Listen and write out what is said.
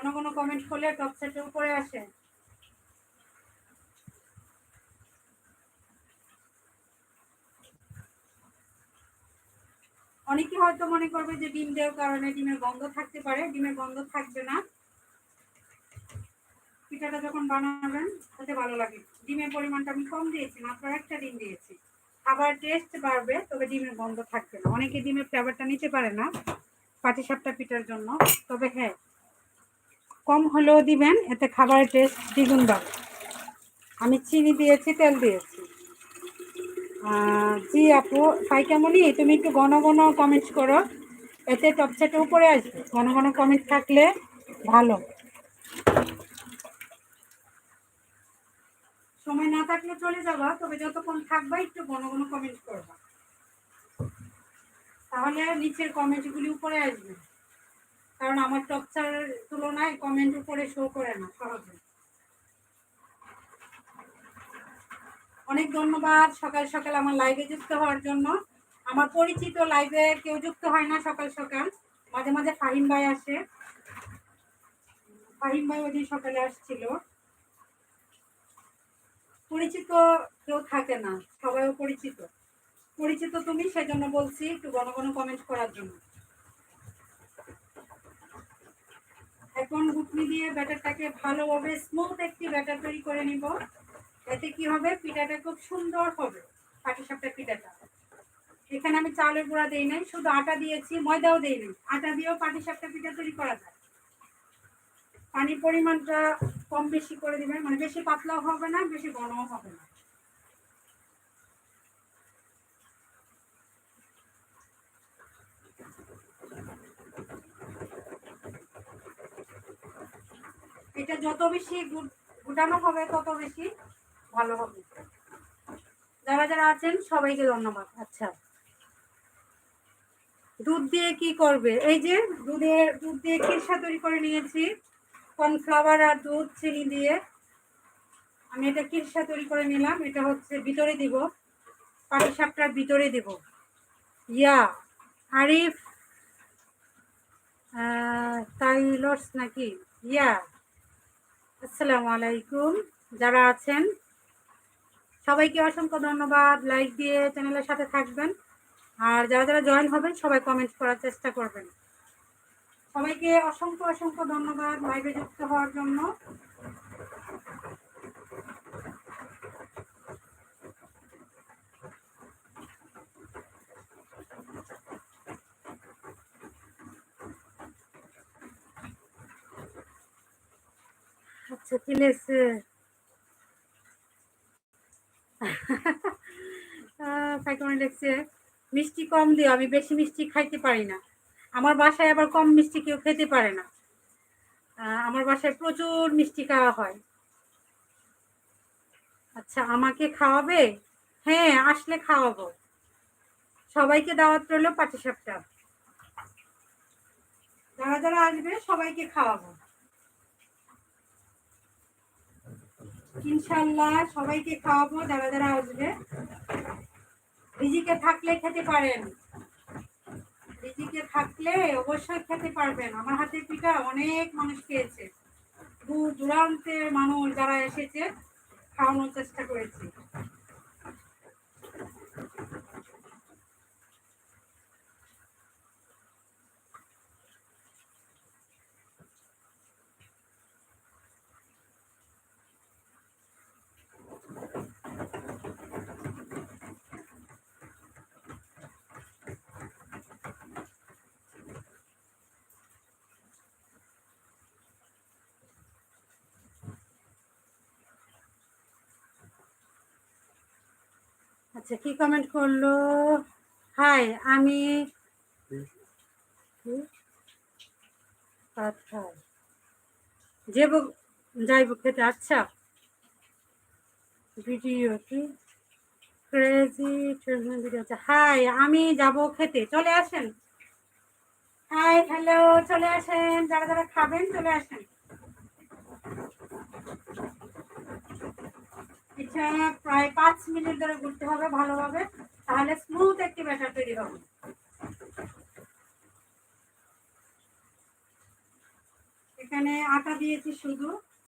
ঘন ঘন কমেন্ট করলে টপ সেটের উপরে আসে। অনেকে হয়তো মনে করবে যে ডিম দেওয়ার কারণে ডিমের গন্ধ থাকতে পারে, ডিমের গন্ধ থাকবে না। পিঠাটা যখন বানাবেন, খেতে ভালো লাগে। ডিমের পরিমাণটা আমি কম দিয়েছি, মাত্র একটা ডিম দিয়েছি। খাবার টেস্ট বাড়বে, তবে ডিমের গন্ধ থাকবে না। অনেকে ডিমের ফ্লেভারটা নিতে পারে না, পাটিসাপটা পিঠার জন্য। তবে হ্যাঁ কম হলেও দিবেন, এতে খাবারের টেস্ট দ্বিগুণ বাড়বে আমি চিনি দিয়েছি, তেল দিয়েছি। জি আপু তাই কেমনই তুমি একটু ঘন ঘন কমেন্ট করো, এতে টপসেটে উপরে আসবে। ঘন ঘন কমেন্ট থাকলে ভালো। সময় না থাকলে চলে যাবা, তবে যতক্ষণ থাকবা একটু ঘন ঘন কমেন্ট করবা। তাহলে নিচের কমেন্টগুলি উপরে আসবে। কারণ আমার টপচার তুলনায় কমেন্ট উপরে শো করে না, সহজে। অনেক ধন্যবাদ সকাল সকাল আমার লাইভে যুক্ত হওয়ার জন্য। আমার পরিচিত লাইভে কেউ যুক্ত হয় না সকাল সকাল। মাঝে মাঝে ফাহিম ভাই আসে। ফাহিম ভাই ওদিন সকালে আসছিল। পরিচিত কেউ থাকে না, সবাইও পরিচিত। পরিচিত তুমি, সেজন্য বলছি একটু ঘন ঘন কমেন্ট করার জন্য। এখন ঘুটনি দিয়ে ব্যাটারটাকে ভালোভাবে স্মুথ একটি ব্যাটার তৈরি করে নিব। এতে কি হবে? পিঠাটা খুব সুন্দর হবে, পাটিসাপটা পিঠাটা। এখানে আমি চাউলের গুঁড়া দিই নাই, শুধু আটা দিয়েছি, ময়দাও দিই নাই। আটা দিয়েও পাটিসাপটা পিঠা তৈরি করা যায়। পানির পরিমাণটা কম বেশি করে দিবেন মানে বেশি পাতলাও হবে না, বেশি ঘনও হবে না। এটা যত বেশি গুটানো হবে, তত বেশি ভালো হবে। যারা যারা আছেন, সবাইকে ধন্যবাদ। আচ্ছা। দুধ দিয়ে কি করবে? এই যে দুধের, দুধ দিয়ে খিরসা তৈরি করে নিয়েছি। কর্নফ্লাওয়ার আর দুধ, চিনি দিয়ে। আমি এটা খিরসা তৈরি করে নিলাম। এটা হচ্ছে ভিতরে দিব। পাটি সাপটার ভিতরে দিব। ইয়া, আরিফ তাইলস নাকি? ইয়া। আসসালামু আলাইকুম। যারা আছেন, সবাইকে অসংখ্য ধন্যবাদ। লাইক দিয়ে চ্যানেলের সাথে থাকবেন। আর যারা যারা জয়েন হবেন, সবাই কমেন্ট করার চেষ্টা করবেন। সবাইকে অসংখ্য অসংখ্য ধন্যবাদ লাইভে যুক্ত হওয়ার জন্য। আচ্ছা ফাইকমে লিখছে মিষ্টি কম দিও, আমি বেশি মিষ্টি খাইতে পারি না। আমার বাসায় আবার কম মিষ্টি কেউ খেতে পারে না। আমার বাসায় প্রচুর মিষ্টি খাওয়া হয়। আচ্ছা আমাকে খাওয়াবে? হ্যাঁ আসলে খাওয়াবো। সবাইকে দাওয়াত রইল পাটিসাপটা যারা যারা আসবে, সবাইকে খাওয়াবো। ইনশাল্লাহ সবাইকে খাওয়াবো, যারা যারা আসবে। রিজিকে থাকলে খেতে পারেন। রিজিকে থাকলে অবশ্যই খেতে পারবেন। আমার হাতের পিঠা অনেক মানুষ খেয়েছে। দূর দূরান্তের মানুষ যারা এসেছে, খাওয়ানোর চেষ্টা করেছি। আচ্ছা কি কমেন্ট করল? হাই আমি কি? আচ্ছা। যাইব খেতে আচ্ছা। ভিডিও কি? ক্রেজি ভিডিও আচ্ছা। হাই আমি যাব খেতে, চলে আসেন। হাই হ্যালো চলে আসেন। যারা যারা খাবেন, চলে আসেন। এটা প্রায় পাঁচ মিনিট ধরে ঘুরতে হবে ভালোভাবে, তাহলে স্মুথ একটি ব্যাটার তৈরি হবে। এখানে আটা দিয়েছি শুধু।